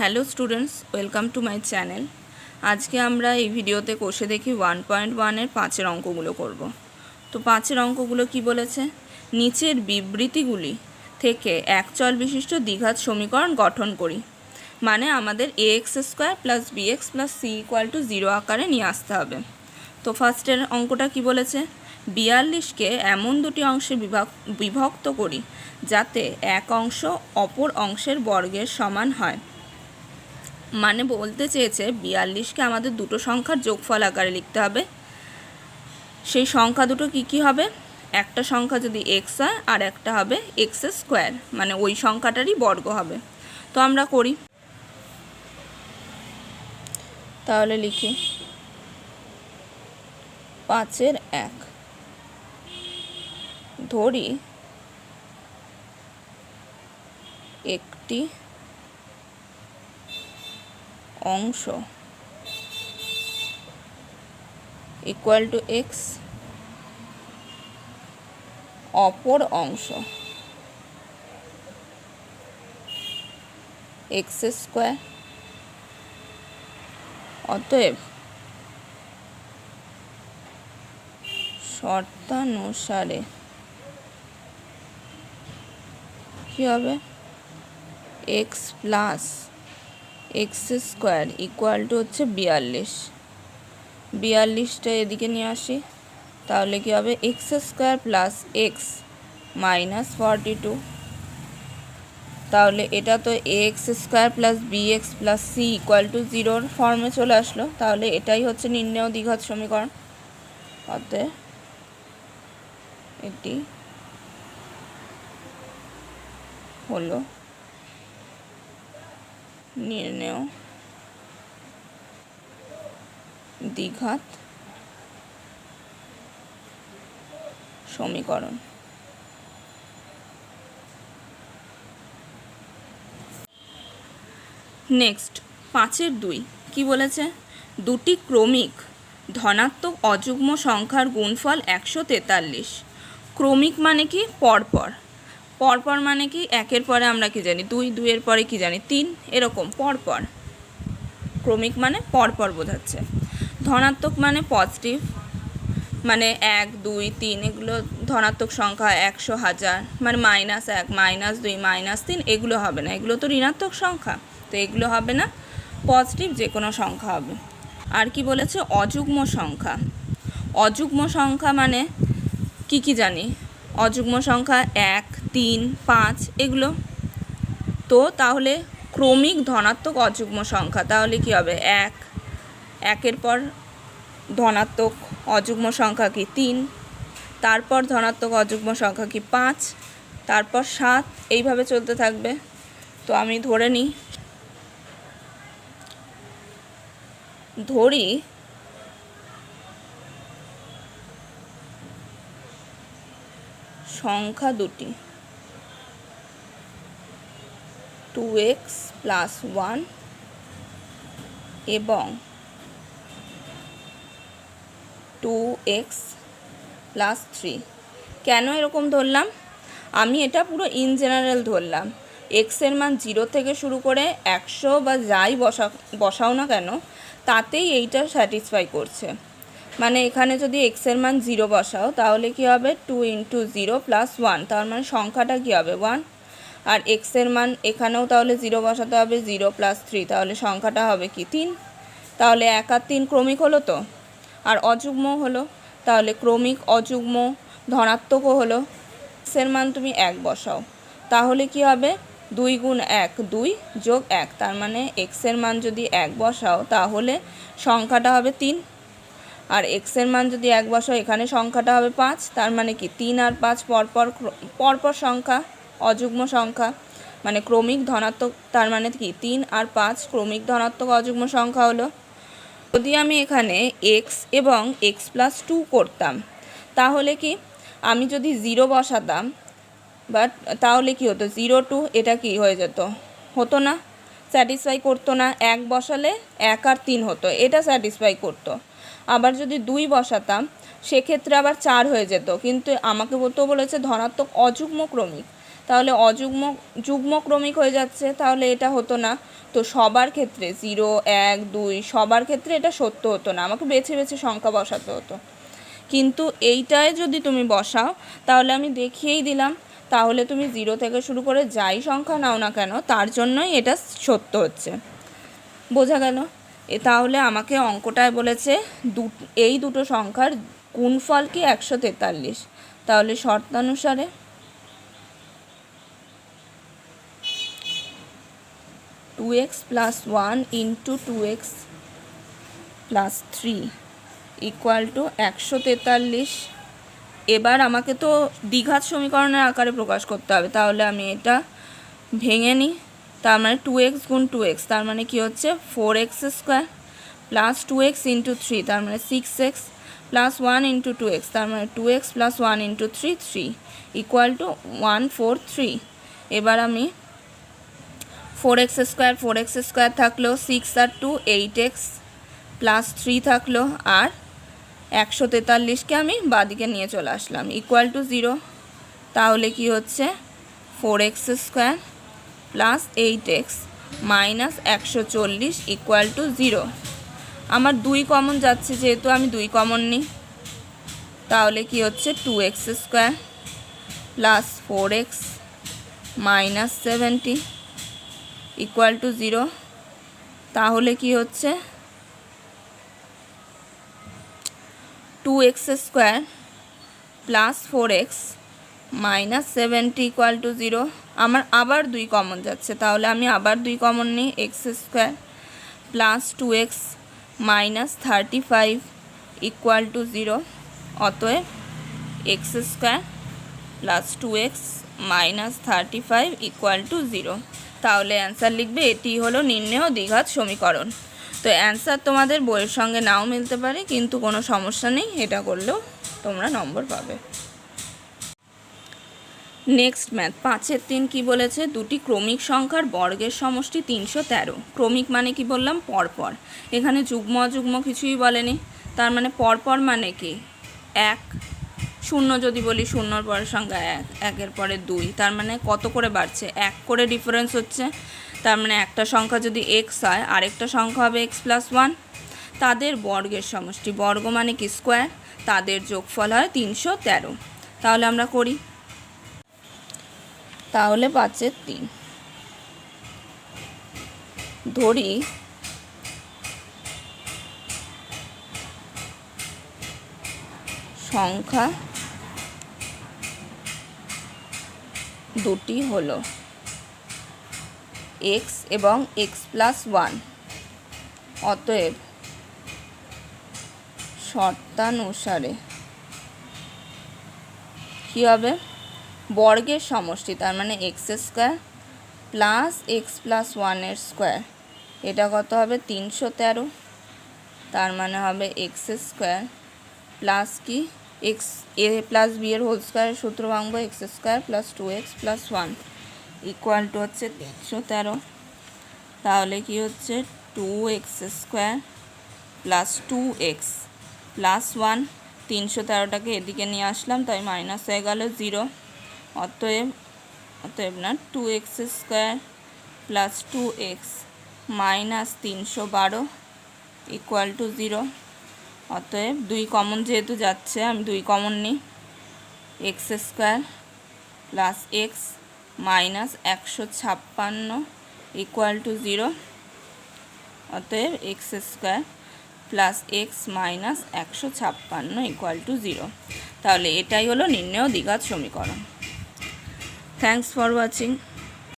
Hello students, welcome to my channel. আজকে আমরা এই ভিডিওতে কষে দেখি ওয়ান পয়েন্ট ওয়ানের পাঁচের অঙ্কগুলো করব। তো পাঁচের অঙ্কগুলো কি বলেছে? নিচের বিবৃতিগুলি থেকে একচল বিশিষ্ট দ্বিঘাত সমীকরণ গঠন করি। মানে আমাদের a x square plus b x plus c equal to zero আকারে নিয়ে আসতে হবে। তো ফার্স্টের অঙ্কটা কি বলেছে? বিয়াল্লিশকে এমন দুটি অংশে বিভক্ত করি যাতে এক অংশ অপর অংশের বর্গের সমান হয়। মানে বলতে চেয়েছে বিয়াল্লিশকে আমাদের দুটো সংখ্যার যোগফল আকারে লিখতে হবে। সেই সংখ্যা দুটো কি কি হবে? একটা সংখ্যা যদি এক্স হয় আর একটা হবে এক্স স্কোয়ার মানে ওই সংখ্যাটারই বর্গ হবে। তো আমরা করি। তাহলে লিখি। পাঁচের এক। ধরি। একটি অংশ ইকুয়াল টু এক্স অপর অংশ এক্স স্কোয়ার অতএব শর্তানুসারে কী হবে? X plus x square equal to হচ্ছে বিয়াল্লিশ। বিয়াল্লিশটা এদিকে নিয়ে আসি। তাহলে কী হবে? X square plus x minus forty two তাহলে এটা তো x square plus b x plus c equal to জিরোর ফর্মে চলে আসলো। তাহলে এটাই হচ্ছে নির্ণয় দ্বিঘাত সমীকরণ। অতএব এটি হলো নির্ণয় দ্বিঘাত সমীকরণ। নেক্সট, পাঁচের দুই, কি বলেছে? দুটি ক্রমিক ধনাত্মক অযুগ্ম সংখ্যার গুণফল একশো তেতাল্লিশ। ক্রমিক মানে কি? পরপর। পরপর মানে কি, একের পরে আমরা কি জানি, দুই, দুইয়ের পরে কি জানি, তিন, এরকম, পরপর। ক্রমিক মানে পরপর বোঝাচ্ছে। ধনাত্মক মানে পজিটিভ মানে এক, দুই, তিন, এগুলো ধনাত্মক সংখ্যা একশো হাজার মানে মাইনাস এক মাইনাস দুই মাইনাস তিন, এগুলো হবে না। এগুলো তো ঋণাত্মক সংখ্যা, তো এগুলো হবে না পজিটিভ যে কোনো সংখ্যা হবে। আর কি বলেছে? অযুগ্ম সংখ্যা। অযুগ্ম সংখ্যা মানে কি কি জানি? অযুগ্ম সংখ্যা এক তিন, পাঁচ, এগুলো। তো তাহলে ক্রমিক ধনাত্মক অযুগ্ম সংখ্যা, তাহলে কি হবে? এক। একের পর ধনাত্মক অযুগ্ম সংখ্যা কি? তিন। তারপর ধনাত্মক অযুগ্ম সংখ্যা কি? পাঁচ। তারপর সাত। এইভাবে চলতে থাকবে। তো আমি ধরে নিই। ধরি সংখ্যা দুটি। টু এক্স প্লাস ওয়ান এবং টু এক্স প্লাস থ্রি কেন এরকম ধরলাম? আমি এটা পুরো ইন জেনারেল ধরলাম। এক্সের মান জিরো থেকে শুরু করে একশো বা যাই বসা, বসাও না কেন, তাতেই এইটা স্যাটিসফাই করছে। মানে এখানে যদি এক্সের মান জিরো বসাও, তাহলে কি হবে? Two into zero plus one তার মানে সংখ্যাটা কী হবে? ওয়ান আর এক্সের মান এখানেও তাহলে জিরো বসাতে হবে জিরো প্লাস থ্রি তাহলে সংখ্যাটা হবে কি তিন? তাহলে এক আর তিন ক্রমিক হলো তো? আর অযুগ্ম হলো? তাহলে ক্রমিক, অযুগ্ম, ধনাত্মকও হলো। এক্সের মান তুমি এক বসাও। তাহলে কি হবে? দুই গুণ এক, দুই যোগ এক, তার মানে এক্সের মান যদি এক বসাও, তাহলে সংখ্যাটা হবে তিন। আর এক্সের মান যদি এক বসাও, এখানে সংখ্যাটা হবে পাঁচ, তার মানে কি তিন আর পাঁচ পরপর পরপর সংখ্যা। অযুগ্ম সংখ্যা মানে ক্রমিক ধনাত্মক, তার মানে কি? তিন আর পাঁচ ক্রমিক ধনাত্মক অযুগ্ম সংখ্যা হলো। যদি আমি এখানে এক্স এবং এক্স প্লাস টু করতাম, তাহলে কি? আমি যদি জিরো বসাতাম বাট তাহলে কি হতো? জিরো টু এটা কি হয়ে যেত? হতো না। স্যাটিসফাই করতো না। এক বসালে এক আর তিন হতো। এটা স্যাটিসফাই করতো। আবার যদি দুই বসাতাম, সেক্ষেত্রে আবার চার হয়ে যেত। কিন্তু আমাকে তো বলেছে ধনাত্মক অযুগ্ম ক্রমিক। তাহলে অযুগ্ম, যুগ্মক্রমিক হয়ে যাচ্ছে, তাহলে এটা হতো না। তো সবার ক্ষেত্রে জিরো, এক, দুই, সবার ক্ষেত্রে এটা সত্য হতো না। আমাকে বেছে বেছে সংখ্যা বসাতে হতো। কিন্তু এইটায় যদি তুমি বসাও, তাহলে আমি দেখিয়েই দিলাম, তাহলে তুমি জিরো থেকে শুরু করে যাই সংখ্যা নাও না কেন, তার জন্যই এটা সত্য হচ্ছে। বোঝা গেল? এ তাহলে আমাকে অঙ্কটায় বলেছে, দু, এই দুটো সংখ্যার গুণফল কি একশো তেতাল্লিশ? তাহলে শর্তানুসারে two x plus one into two x plus three equal to একশো তেতাল্লিশ। এবার আমাকে তো দ্বিঘাত সমীকরণের আকারে প্রকাশ করতে হবে, তাহলে আমি এটা ভেঙে নিই। তার মানে টু এক্স গুণ টু এক্স তার মানে কি হচ্ছে? Four x square plus two x into three তার মানে six x plus one into two x তার মানে two x plus one into three three equal to one four three এবার আমি four x square four x square থাকল six আর two eight x plus three থাকল, আর একশো তেতাল্লিশকে আমি বাদিকে নিয়ে চলে আসলাম। ইকুয়াল টু জিরো তাহলে কি হচ্ছে? Four x square plus eight x minus একশো চল্লিশ ইকুয়াল টু জিরো আমার দুই কমন যাচ্ছে, যেহেতু আমি দুই কমন নিই, তাহলে কি হচ্ছে? Two x square plus four x minus seventy equal to zero তাহলে কি হচ্ছে? Two x square plus four x minus seventy equal to zero আমার আবার দুই কমন যাচ্ছে, তাহলে আমি আবার দুই কমন নিই x square plus two x minus thirty five equal to zero অতএব x square plus two x minus thirty five equal to zero তাহলে অ্যান্সার লিখবে, এটি হলো নির্ণেয় দ্বিঘাত সমীকরণ। তো অ্যান্সার তোমাদের বইয়ের সঙ্গে নাও মিলতে পারে, কিন্তু কোনো সমস্যা নেই, এটা করলেও তোমরা নম্বর পাবে। নেক্সট ম্যাথ পাঁচের তিন কি বলেছে? দুটি ক্রমিক সংখ্যার বর্গের সমষ্টি তিনশো তেরো। ক্রমিক মানে কি বললাম? পরপর। এখানে যুগ্ম অযুগ্ম কিছুই বলেনি। তার মানে পরপর মানে কি? এক শূন্য যদি বলি, শূন্যর পরের সংখ্যা এক, একের পরে দুই। তার মানে কত করে বাড়ছে? এক করে ডিফারেন্স হচ্ছে। তার মানে একটা সংখ্যা যদি এক্স হয়, আরেকটা সংখ্যা হবে এক্স প্লাস ওয়ান তাদের বর্গের সমষ্টি, বর্গ মানে কি? স্কোয়ার তাদের যোগফল হয় তিনশো তেরো। তাহলে আমরা করি। তাহলে পাঁচের তিন। ধরি। সংখ্যা দুটি হলো এক্স এবং এক্স প্লাস ওয়ান অতএব শর্তানুসারে কী হবে? বর্গের সমষ্টি, তার মানে x square plus x plus ওয়ানের স্কোয়ার এটা কত হবে? তিনশো তেরো। তার মানে হবে এক্স স্কোয়ার প্লাস কি? এক্স, এ প্লাস বি এর হোল স্কোয়ারের সূত্র ভাঙবো, x square plus two x plus one equal to হচ্ছে তিনশো তেরো। তাহলে কি হচ্ছে? Two x square plus two x plus one তিনশো তেরোটাকে এদিকে নিয়ে আসলাম, তাই মাইনাস হয়ে গেল জিরো অতএব অতএব না two x square plus two x minus তিনশো বারো ইকুয়াল টু জিরো অতএব দুই কমন যেহেতু যাচ্ছে, আমি দুই কমন নিই। X square plus x minus একশো ছাপ্পান্ন ইকুয়াল টু জিরো অতএব x square plus x minus একশো ছাপ্পান্ন ইকুয়াল টু জিরো তাহলে এটাই হলো নির্ণেয় দ্বিঘাত সমীকরণ। Thanks for watching